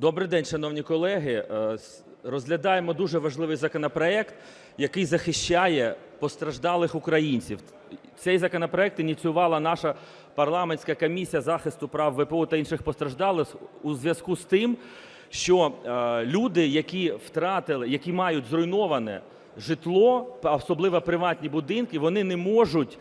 Добрий день, шановні колеги. Е, Розглядаємо дуже важливий законопроект, який захищає постраждалих українців. Цей законопроект ініціювала наша парламентська комісія захисту прав ВПО та інших постраждалих у зв'язку з тим, що е, люди, які втратили, які мають зруйноване житло, особливо приватні будинки, вони не можуть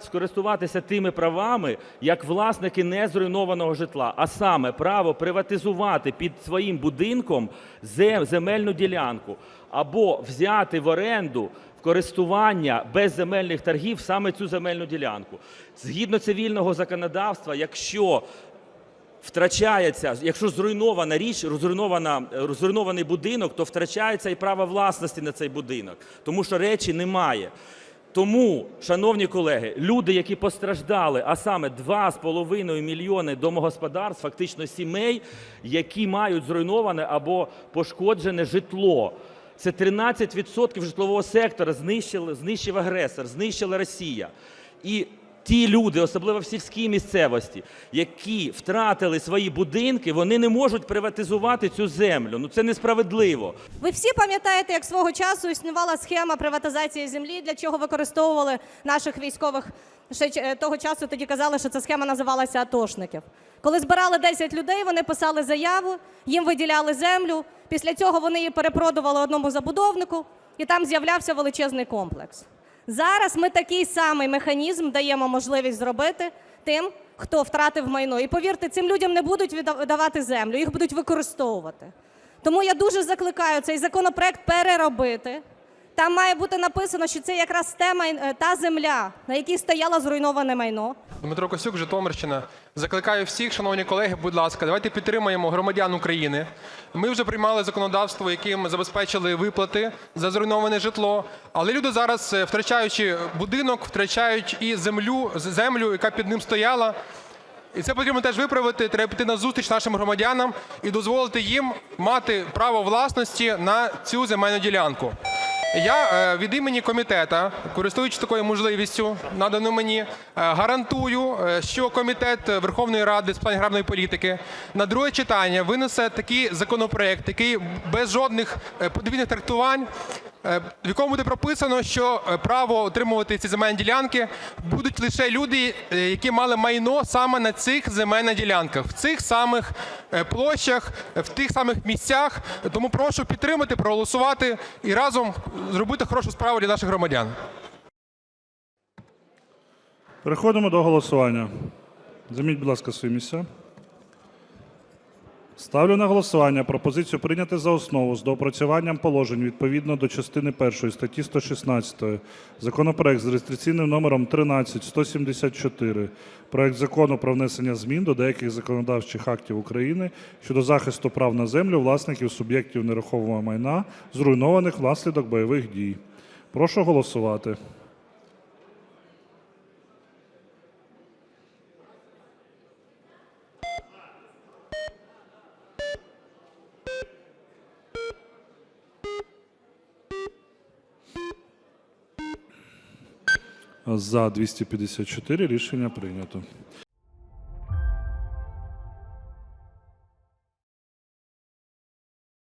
скористуватися тими правами, як власники незруйнованого житла, а саме право приватизувати під своїм будинком зе- земельну ділянку або взяти в оренду користування без земельних торгів саме цю земельну ділянку. Згідно цивільного законодавства, якщо втрачається, якщо зруйнована річ, розруйнована, розруйнований будинок, то втрачається і право власності на цей будинок, тому що речі немає. Тому, шановні колеги, люди, які постраждали, а саме 2,5 мільйони домогосподарств, фактично сімей, які мають зруйноване або пошкоджене житло. Це 13% житлового сектора знищили, знищив агресор, знищила Росія. І ті люди, особливо в сільській місцевості, які втратили свої будинки, вони не можуть приватизувати цю землю. Ну це несправедливо. Ви всі пам'ятаєте, як свого часу існувала схема приватизації землі, для чого використовували наших військових ще того часу. Тоді казали, що ця схема називалася атошників. Коли збирали 10 людей, вони писали заяву, їм виділяли землю. Після цього вони її перепродували одному забудовнику, і там з'являвся величезний комплекс. Зараз ми такий самий механізм даємо можливість зробити тим, хто втратив майно. І повірте, цим людям не будуть віддавати землю, їх будуть використовувати. Тому я дуже закликаю цей законопроект переробити. Там має бути написано, що це якраз тема е, та земля, на якій стояло зруйноване майно. Дмитро Косюк, Житомирщина. Закликаю всіх, шановні колеги, будь ласка, давайте підтримаємо громадян України. Ми вже приймали законодавство, яким забезпечили виплати за зруйноване житло. Але люди зараз, е, втрачаючи будинок, втрачають і землю, землю, яка під ним стояла. І це потрібно теж виправити. Треба піти на зустріч нашим громадянам і дозволити їм мати право власності на цю земельну ділянку. Я е, від імені комітету, користуючись такою можливістю, наданою мені, е, гарантую, е, що комітет Верховної Ради з питань аграрної політики на друге читання винесе такий законопроект, який без жодних подвійних трактувань, в якому буде прописано, що е, право отримувати ці земельні ділянки будуть лише люди, е, які мали майно саме на цих земельних ділянках, в цих самих е, площах, е, в тих самих місцях. Тому прошу підтримати, проголосувати і разом зробити хорошу справу для наших громадян. Переходимо до голосування. Займіть, будь ласка, свої місця. Ставлю на голосування пропозицію прийняти за основу з доопрацюванням положень відповідно до частини 1 статті 116 законопроект з реєстраційним номером 13174 проект закону про внесення змін до деяких законодавчих актів України щодо захисту прав на землю власників суб'єктів нерухомого майна, зруйнованих внаслідок бойових дій. Прошу голосувати. За 254 рішення прийнято.